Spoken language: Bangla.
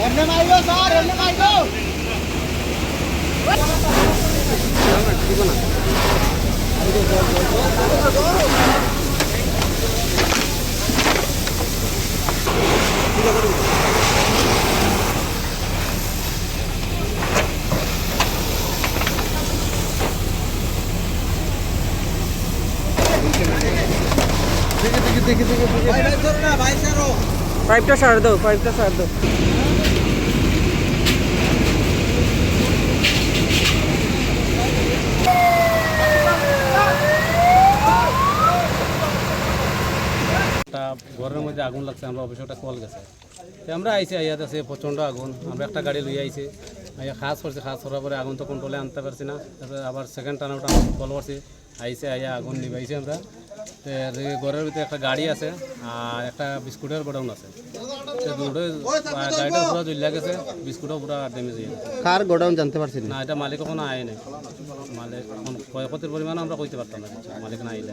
এমনি মাইলো স্যার এমনি মাইলো দেখে দেখে পাইপটা সার দাও পাইপটা সার দাও ঘরের মধ্যে আগুন লাগছে আমরা অফিসে একটা কল গেছে। তো আমরা আইসি আইয়াত আছে প্রচণ্ড আগুন। আমরা একটা গাড়ি লইয়া আইছি। খাস করছি খাস করার পরে আগুন তো কন্ট্রোলে আনতে পারছি না। তারপরে আবার সেকেন্ড আউট আমরা কল করছি আইসে আইয়া আগুন নিবাইছি আমরা। তো ঘরের ভিতরে একটা গাড়ি আছে আর একটা বিস্কুটের গোডাউন আছে। দুটো গাড়িটা পুরো জ্বলিয়া গেছে বিস্কুটও পুরো ড্যামেজ হয়ে গেছে। কার গোডাউন জানতে পারছেন না। এটা মালিক কোনো আয় নাই। মালিক ক্ষয়ক্ষতির পরিমাণ আমরা কইতে পারতাম না মালিক না আইলে।